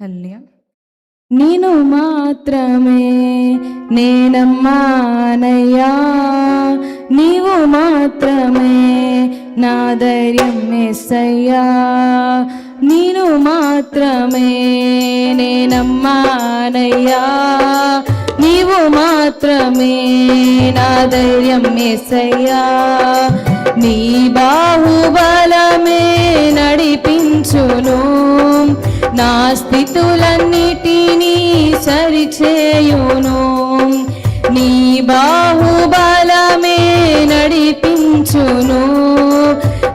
హల్లియా నేను మాత్రమే నేనమ్మానయ్యా. నీవు మాత్రమే నా ధైర్యం ఎస్సయ్యా నేను మాత్రమే నేనమ్మానయ్యా. నీవు మాత్రమే నా ధైర్యం ఎస్సయ్యా నీ బాహుబలమే నడిపించును. నా స్థితులన్నిటినీ సరిచేయును. నీ బాహుబలమే నడిపించును.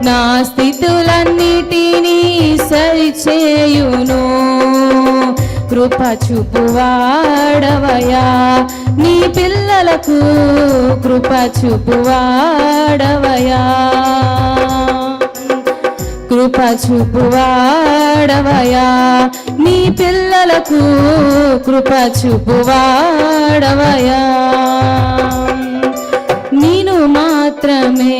నా స్థితులన్నిటినీ సరిచేయును. కృప చూపువాడవయా నీ పిల్లలకు కృప చూపువాడవయా కృప చూపువాడవయా. నీ పిల్లలకు కృప చూపువాడవయా. నేను మాత్రమే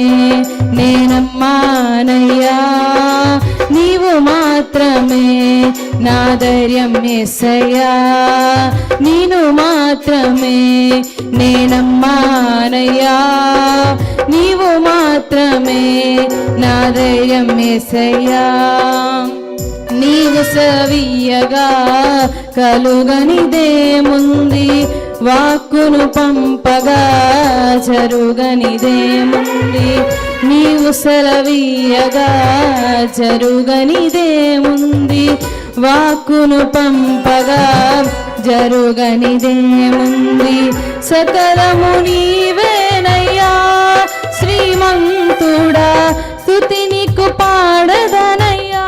నేనమ్మానయ్యా. నా ధైర్యం ఎసయ్యా నేను మాత్రమే నేనమ్మానయ్యా. నీవు మాత్రమే నా ధైర్యం ఎసయ్యా నీవు సవియగా కలుగనిదేముంది. వాక్కును పంపగా జరుగనిదేముంది. నీవు సెలవీయగా జరుగనిదేముంది. వాక్కును పంపగా జరుగనిదేముంది సకలము నీవేనయ్యా శ్రీమంతుడా స్థుతి నీకు పాడదనయ్యా.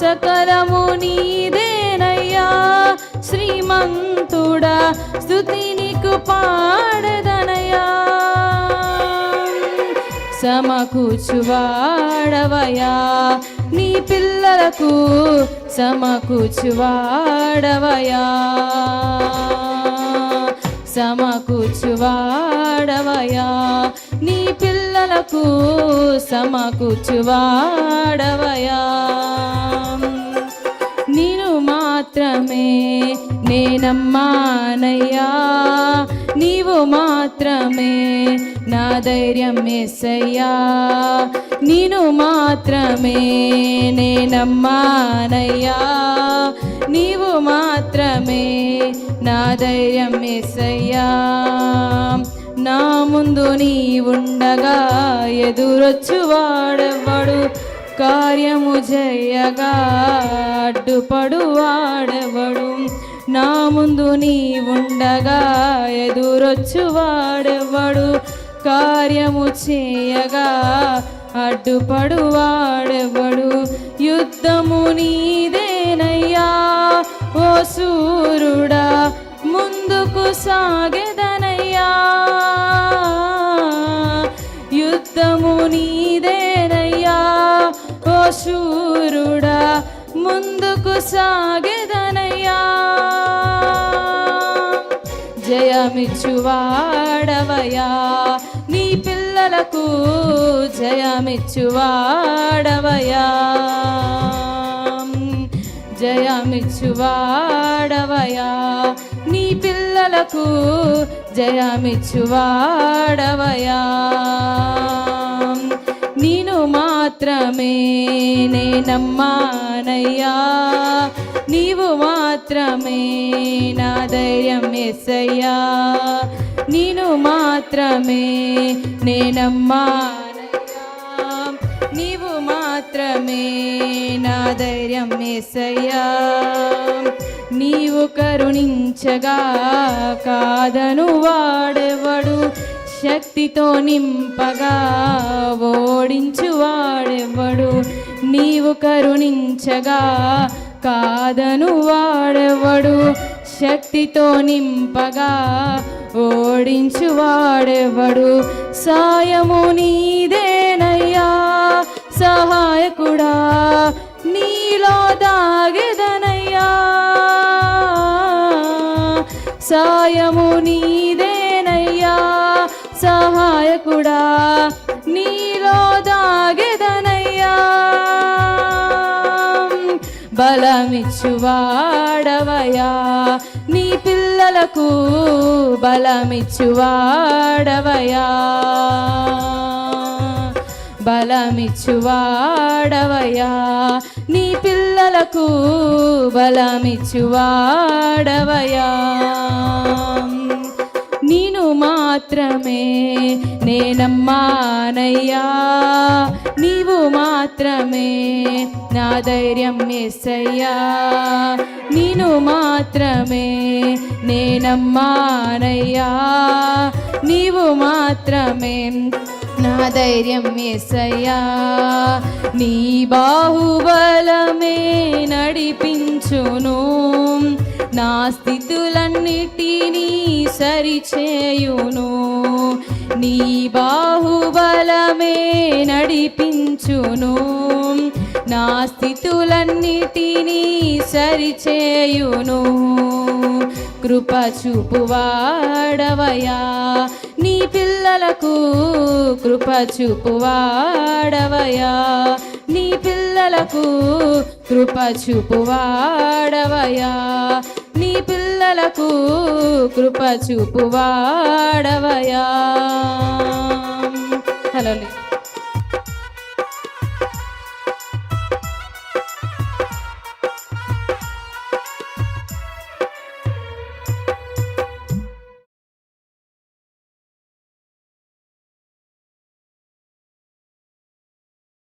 సకలము నీదేనయ్యా శ్రీమంతుడా స్థుతి నీకు పాడదనయ్యా. సమకూచువాడవయా నీ పిల్లలకు సమకూచువాడవయా సమకూచువాడవయా నీ పిల్లలకు సమకూచువాడవయా మాత్రమే నేనమ్మానయ్యా. నీవు మాత్రమే నా ధైర్యం ఎస్సయ్యా నేను మాత్రమే నేనమ్మానయ్యా. నీవు మాత్రమే నా ధైర్యం ఎస్సయ్యా నా ముందు నీ ఉండగా ఎదురొచ్చు కార్యము చేయగా అడ్డుపడువాడెవడు నా ముందు నీ ఉండగా ఎదురొచ్చువాడెవడు కార్యము చేయగా అడ్డుపడువాడెవడు యుద్ధము నీదేనయ్యా ఓ సూరుడా ముందుకు సాగెదనయ్యా. యుద్ధము నీ శూరుడా ముందుకు సాగెదనయ్యా. జయమిచ్చువాడవయా నీ పిల్లలకు జయమిచ్చువాడవయా జయమిచ్చువాడవయా నీ పిల్లలకు జయమిచ్చువాడవయా నేను మాత్రమే నేనమ్మానయ్యా నీవు మాత్రమే నా ధైర్యం ఎస్సయ్యా నేను మాత్రమే నేనమ్మానయ్యా నీవు మాత్రమే నా ధైర్యం ఎస్సయ్యా నీవు కరుణించగా కాదను వాడెవడు శక్తితో నింపగా ఓడించువాడెవ్వడు నీవు కరుణించగా కాదను వాడెవ్వడు శక్తితో నింపగా ఓడించువాడెవ్వడు సాయము నీదేనయ్యా సహాయకుడా నీలో దాగెదనయ్యా. సాయము నీదేనయ్యా సహాయకుడా నీలో దాగెదనయ్యా. బలమిచ్చువాడవయా నీ పిల్లలకు బలమిచ్చువాడవయా బలమిచ్చువాడవయా నీ పిల్లలకు బలమిచ్చువాడవయా నేను మాత్రమే నేనమ్మానయ్యా నీవు మాత్రమే నా ధైర్యం ఎస్సయ్యా నేను మాత్రమే నేనమ్మానయ్యా నీవు మాత్రమే నా ధైర్యం ఎస్సయ్యా నీ బాహుబలమే నడిపించును నా స్థితులన్నిటినీ సరిచేయును. నీ బాహుబలమే నడిపించును. నా స్థితులన్నిటినీ సరిచేయును. కృప చూపువాడవయా నీ పిల్లలకు కృప చూపువాడవయా నీ పిల్లలకు కృప చూపువాడవయా నీ పిల్లలకు కృప చూపువాడవయా. హలో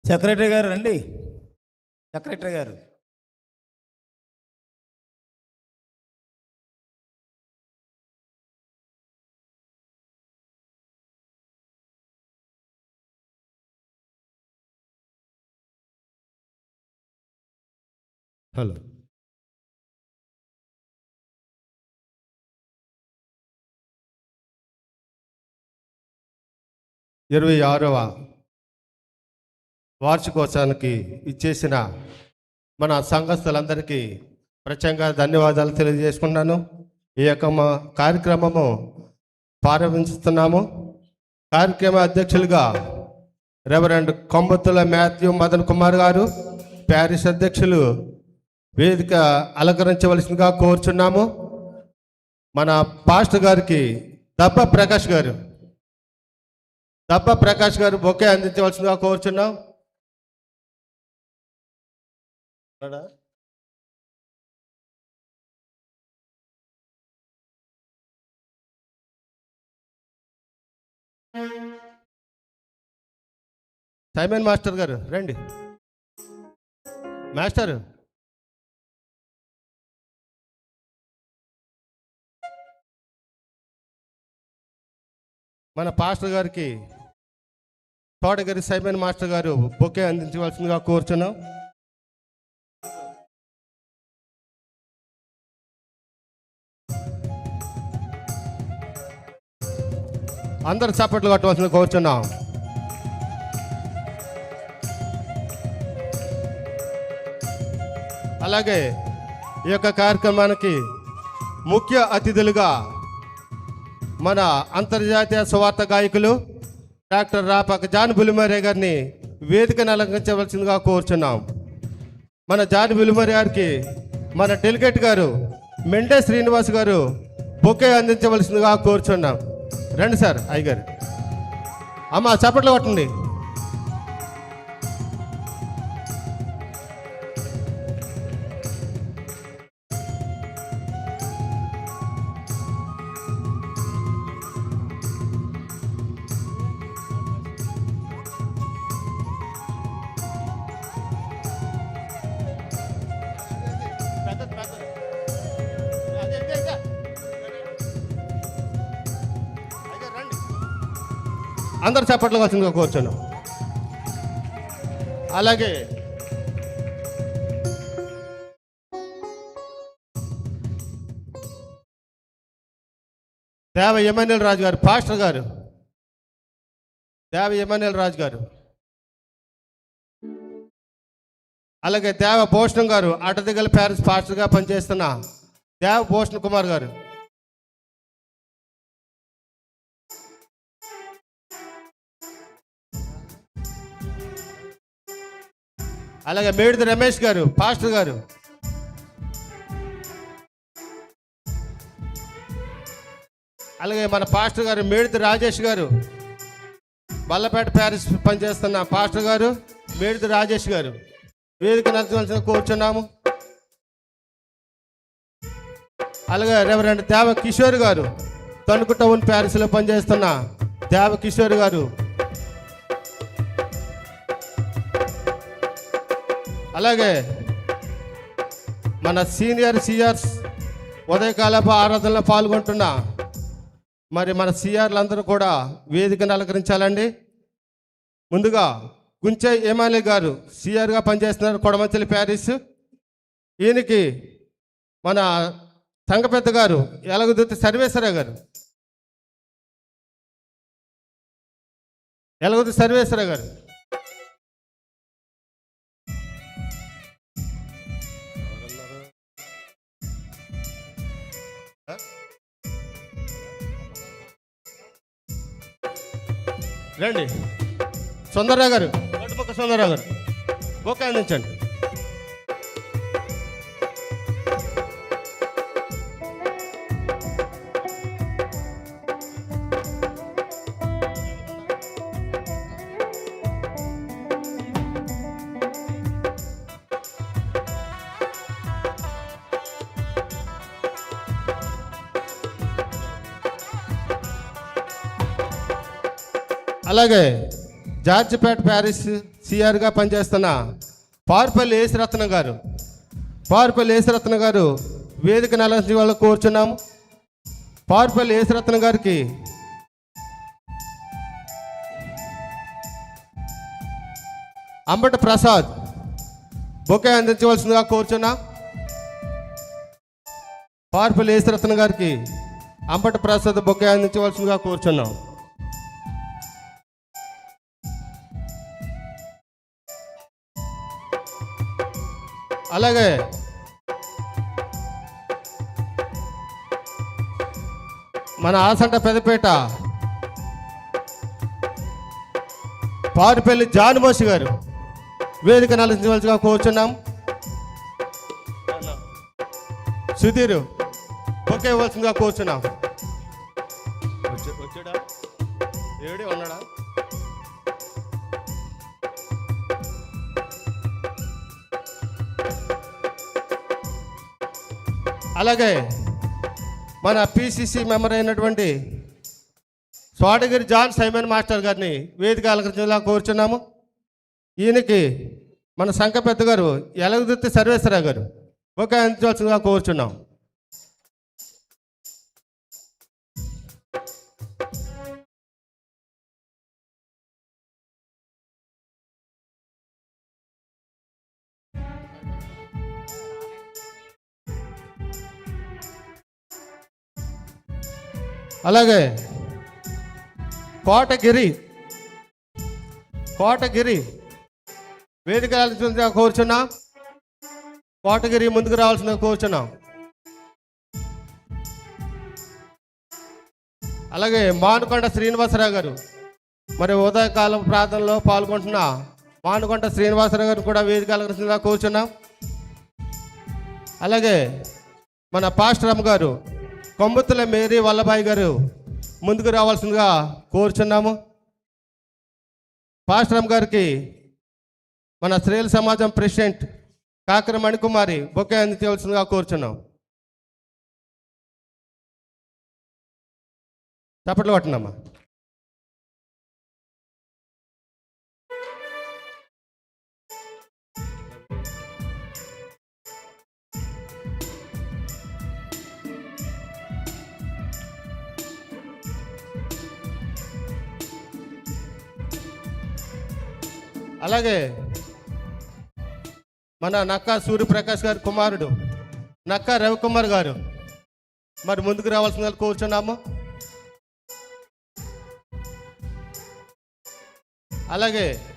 సెక్రటరీ గారు రండి. సెక్రటరీ గారు. హలో. ఇరవై ఆరవ వార్షికోత్సవానికి ఇచ్చేసిన మన సంఘస్థులందరికీ ప్రత్యేకంగా ధన్యవాదాలు తెలియజేసుకున్నాను ఈ యొక్క మా కార్యక్రమము ప్రారంభిస్తున్నాము. కార్యక్రమ అధ్యక్షులుగా reverend Kombathula Matthew Madan Kumar garu parish అధ్యక్షులు వేదిక అలంకరించవలసిందిగా కోరుచున్నాము. మన పాస్టర్ గారికి దబ్బ ప్రకాష్ గారు. దబ్బ ప్రకాష్ గారు బొకే అందించవలసిందిగా కోరుచున్నాం. సైమన్ మాస్టర్ గారు రండి. మాస్టర్. మన పాస్టర్ గారికి Thotagiri Simon master garu bouquet అందించవలసిందిగా కోరుచున్నాం. అందరు చప్పట్లు కట్టవలసిన కోరుచున్నాం. అలాగే ఈ యొక్క కార్యక్రమానికి ముఖ్య అతిథులుగా మన అంతర్జాతీయ స్వార్థ గాయకులు డాక్టర్ రాపక జాన్ బులిమరే గారిని వేదికను అలంకరించవలసిందిగా కోరుచున్నాం. మన జాన్ బులిమరే గారికి మన డెలిగేట్ గారు మెండే శ్రీనివాస్ గారు బొకే అందించవలసిందిగా కోరుచున్నాం. రండి సార్ అయ్యగారు. అమ్మ చప్పట్లు కొట్టండి. చప్పట్లు వచ్చిందిగా కూర్చోను అలాగే దేవ ఎమ్మెన్యల్ రాజు గారు పాస్టర్ గారు. దేవ ఎమ్మెన్యల్ రాజు గారు. అలాగే దేవ భూషణం గారు అటదిగల ప్యారిస్ పాస్టర్గా పనిచేస్తున్న దేవ భూషణ్ కుమార్ గారు. అలాగే మేడిద రమేష్ గారు పాస్టర్ గారు. అలాగే మన పాస్టర్ గారు మేడిత రాజేష్ గారు. బల్లపేట ప్యారిస్ పనిచేస్తున్న పాస్టర్ గారు మేడిత రాజేష్ గారు. వేదిక నడచవలసిన కూర్చున్నాము. అలాగే రెవరెండ్ దేవ కిషోర్ గారు తణుకు టౌన్ ప్యారిస్లో పనిచేస్తున్న దేవ కిషోర్ గారు. అలాగే మన సీనియర్ సీఆర్స్ ఉదయకాలపు ఆరాధనలో పాల్గొంటున్న మరి మన సీఆర్లందరూ కూడా వేదికను అలంకరించాలండి. ముందుగా గుంచె ఏమాలి గారు సీఆర్గా పనిచేస్తున్నారు కొడమంచలి ప్యారిస్. ఈయనకి మన సంఘ పెద్ద గారు ఎలగదుర్తి సర్వేశ్వర గారు. ఎలగదుర్తి సర్వేశ్వర గారు. రండి. సుందరరావు గారు గొడ్డుపక్క సుందరరావు గారు బొక్క అందించండి అలాగే జార్జిపేట ప్యారిస్ సిఆర్గా పనిచేస్తున్న పార్పల్లి యేసురత్న గారు పార్పల్లి యేసురత్న గారు వేదిక నెలసి వాళ్ళు కోరుచున్నాము పార్పల్లి యేసురత్న గారికి అంబట ప్రసాద్ బొకే అందించవలసిందిగా కోరుచున్నా. పార్పల్లి యేసురత్న గారికి అంబట ప్రసాద్ బొకే అందించవలసిందిగా కోరుచున్నాం. అలాగే. మన ఆసంట పెదపేట. పారుపల్లి జానుమోసి గారు. వేదిక నలించవలసిగా కూర్చున్నాం. సుధీర్ బొక్క ఇవ్వాల్సిందిగా కూర్చున్నాం. వచ్చాడా? ఉన్నాడా అలాగే మన పిసిసి మెంబర్ అయినటువంటి స్వాటగిరి జాన్ సైమన్ మాస్టర్ గారిని వేదిక అలంకరించేలా కోరుచున్నాము. ఈయనకి మన సంఘ పెద్ద గారు ఎలగదుర్తి సర్వేశ్వరరావు గారు ఒక అందించవలసిందిగా కోరుచున్నాం. అలాగే కోటగిరి కోటగిరి వేదిక రాల్సిన కోరుచున్నాం. కోటగిరి ముందుకు రావాల్సిన కూర్చున్నా. అలాగే మానుకొండ శ్రీనివాసరావు గారు మరి ఉదయకాలం ప్రార్థనలో పాల్గొంటున్న మానుకొండ శ్రీనివాసరావు గారు కూడా వేదిక అలంకరించిందిగా కూర్చున్నాం. అలాగే మన పాస్టర్ గారు కొమ్ముతుల మేరీ వల్లభాయ్ గారు ముందుకు రావాల్సిందిగా కోరుచున్నాము. పాశ్రమ్ గారికి మన స్త్రీల సమాజం ప్రెసిడెంట్ కాకర మణికుమారి బొకే అందించవలసిందిగా కోరుచున్నాం. చప్పట్లు పట్టినమ్మా అలాగే మన నక్కా సూర్యప్రకాష్ గారి కుమారుడు నక్కా రవికుమార్ గారు. మరి ముందుకు రావాల్సిన కూర్చున్నాము? అలాగే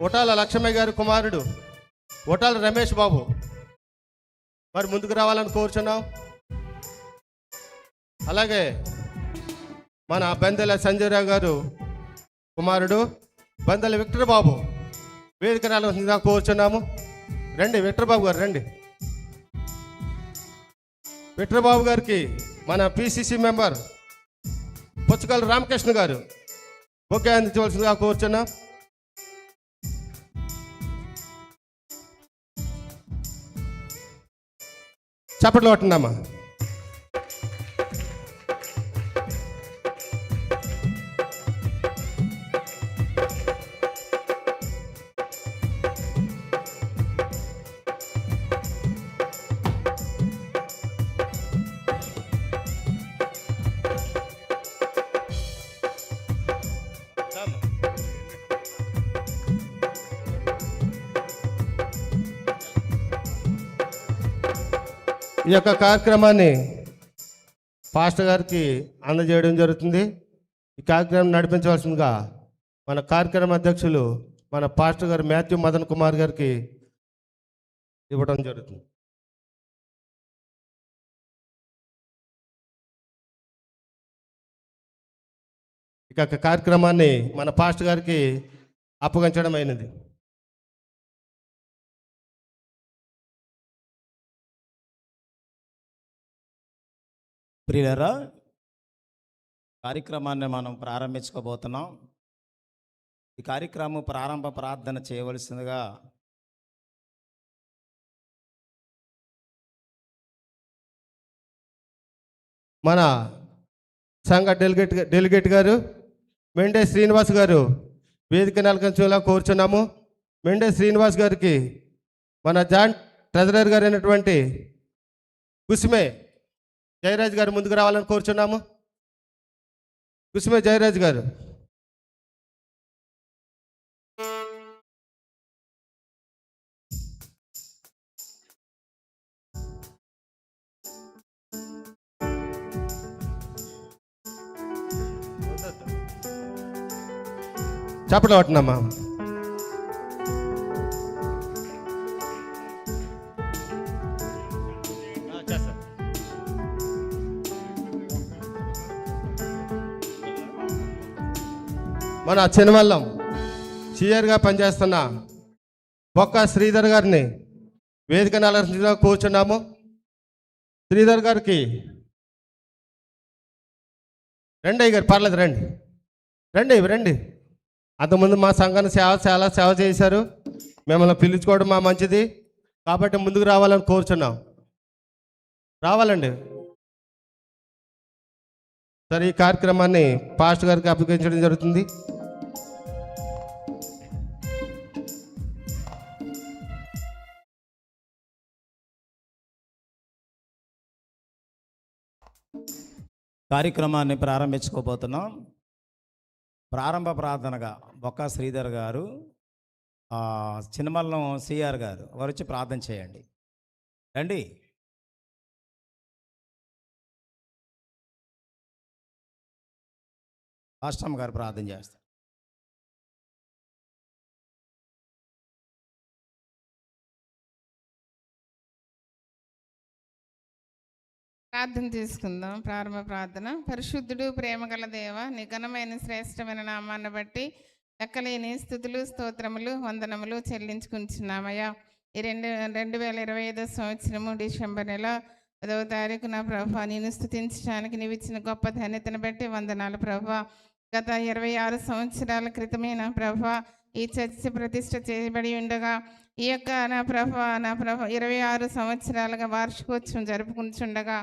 ఉటాల లక్ష్మయ్య గారి కుమారుడు ఉటాల రమేష్ బాబు. మరి ముందుకు రావాలని కోరుచున్నాం. అలాగే మన బెందెల సంజయరావు గారు కుమారుడు బందల విక్టర్ బాబు. వేదిక రావాల్సిందిగా కోరుచున్నాము. రండి విక్టర్ బాబు గారు రండి. విట్రబాబు గారికి మన పిసిసి మెంబర్ పుచ్చకల్ రామకృష్ణ గారు బొకే అందించవలసిందిగా కోరుచున్నాం. చప్పట్లు కొట్టిందమ్మా. ఈ యొక్క కార్యక్రమాన్ని పాస్టర్ గారికి అందజేయడం జరుగుతుంది. ఈ కార్యక్రమం నడిపించవలసిందిగా మన కార్యక్రమ అధ్యక్షులు మన పాస్టర్ గారు మాథ్యూ మదన్ కుమార్ గారికి ఇవ్వడం జరుగుతుంది. ఇక యొక్క కార్యక్రమాన్ని మన పాస్టర్ గారికి అప్పగించడం అయినది. ప్రియులరా కార్యక్రమాన్ని మనం ప్రారంభించుకోబోతున్నాం ఈ కార్యక్రమం ప్రారంభ ప్రార్థన చేయవలసిందిగా మన సంఘ డెలిగేట్ డెలిగేట్ గారు మెండే శ్రీనివాస్ గారు వేదిక నెలకొంచేలా కోరుచున్నాము. మెండే శ్రీనివాస్ గారికి మన జాయింట్ ట్రెజరర్ గారు అయినటువంటి కుసుమే జయరాజ్ గారు ముందుకు రావాలని కోరుచున్నాము. కుసుమే జయరాజ్ గారు. చప్పట్లు కొట్టినమ్మా. మన చినవల్లం సీఆర్గా పనిచేస్తున్న బొక్క శ్రీధర్ గారిని వేదిక నాలుగు కూర్చున్నాము. శ్రీధర్ గారికి రండి అయ్య గారు పర్లేదు రండి. రండి రండి. అంతకుముందు మా సంఘాన్ని సేవ చాలా సేవ చేశారు. మిమ్మల్ని పిలుచుకోవడం మా మంచిది. కాబట్టి ముందుకు రావాలని కోరుచున్నాం. రావాలండి. సరే ఈ కార్యక్రమాన్ని పాస్టర్ గారికి అప్పగించడం జరుగుతుంది. కార్యక్రమాన్ని ప్రారంభించుకోబోతున్నాం. ప్రారంభ ప్రార్థనగా బొక్క శ్రీధర్ గారు చిన్నమల్లం సిఆర్ గారు వారు వచ్చి ప్రార్థన చేయండి. రండి. రాష్ట్రమ్మ గారు ప్రార్థన చేస్తారు. ప్రార్థన చేసుకుందాం. ప్రారంభ ప్రార్థన. పరిశుద్ధుడు ప్రేమగల దేవ నిఘనమైన శ్రేష్టమైన నామాన్ని బట్టి లెక్కలేని స్థుతులు స్తోత్రములు వందనములు చెల్లించుకుంటున్నామయ్యా. ఈ రెండు రెండు వేల ఇరవై ఐదో సంవత్సరము డిసెంబర్ నెల పదవ తారీఖు నా ప్రభా నేను స్థుతించడానికి నీవు ఇచ్చిన గొప్ప ధన్యతను బట్టి వందనాలు ప్రభా. గత ఇరవై ఆరు సంవత్సరాల క్రితమే నా ప్రభా ఈ చర్చ ప్రతిష్ట చేయబడి ఉండగా ఈ యొక్క నా ప్రభ నా ప్రభ ఇరవై ఆరు సంవత్సరాలుగా వార్షికోత్సవం జరుపుకుంటుండగా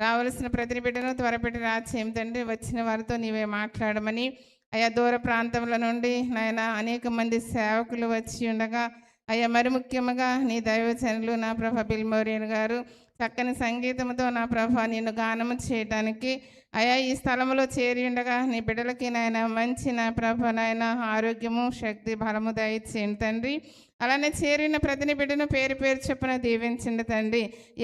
రావలసిన ప్రతి బిడ్డను త్వరపెట్టి రాచేయం తండ్రి వచ్చిన వారితో నీవే మాట్లాడమని అయా దూర ప్రాంతముల నుండి నాయన అనేక మంది సేవకులు వచ్చి ఉండగా అయ్యా మరి ముఖ్యంగా నీ దైవచనులు నా ప్రభ బిల్మోరియన్ గారు చక్కని సంగీతంతో నా ప్రభ నిన్ను గానము చేయటానికి అయా ఈ స్థలంలో చేరి ఉండగా నీ బిడ్డలకి నాయన మంచి నా ప్రభ నాయన ఆరోగ్యము శక్తి బలము దయచేయండి తండ్రి. అలానే చేరిన ప్రతిని బిడ్డను పేరు పేరు చొప్పున దీవించండి తండ్రి.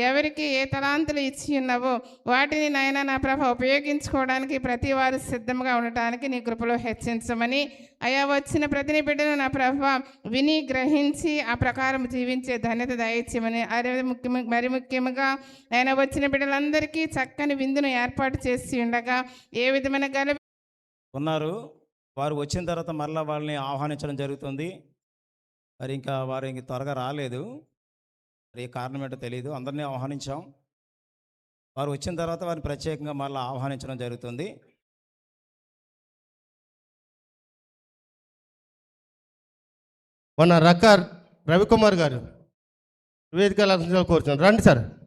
ఎవరికి ఏ తలాంతులు ఇచ్చి ఉన్నావో వాటిని నాయన నా ప్రభ ఉపయోగించుకోవడానికి ప్రతి వారు సిద్ధంగా ఉండటానికి నీ కృపలో హెచ్చించమని. అయా వచ్చిన ప్రతిని బిడ్డను నా ప్రభ విని గ్రహించి ఆ ప్రకారం జీవించే ధన్యత దయచేయమని అదే ముఖ్యం మరి ముఖ్యంగా ఆయన వచ్చిన బిడ్డలందరికీ చక్కని విందును ఏర్పాటు చేసి ఉండగా ఏ విధమైన గల ఉన్నారు. వారు వచ్చిన తర్వాత మరలా వాళ్ళని ఆహ్వానించడం జరుగుతుంది. మరి ఇంకా వారు ఇంక త్వరగా రాలేదు. మరి ఏ కారణం ఏంటో తెలియదు అందరినీ ఆహ్వానించాం. వారు వచ్చిన తర్వాత వారిని ప్రత్యేకంగా మళ్ళీ ఆహ్వానించడం జరుగుతుంది. మన రకార్ రవికుమార్ గారు వేదికలు అలంకరించాలని రండి సార్.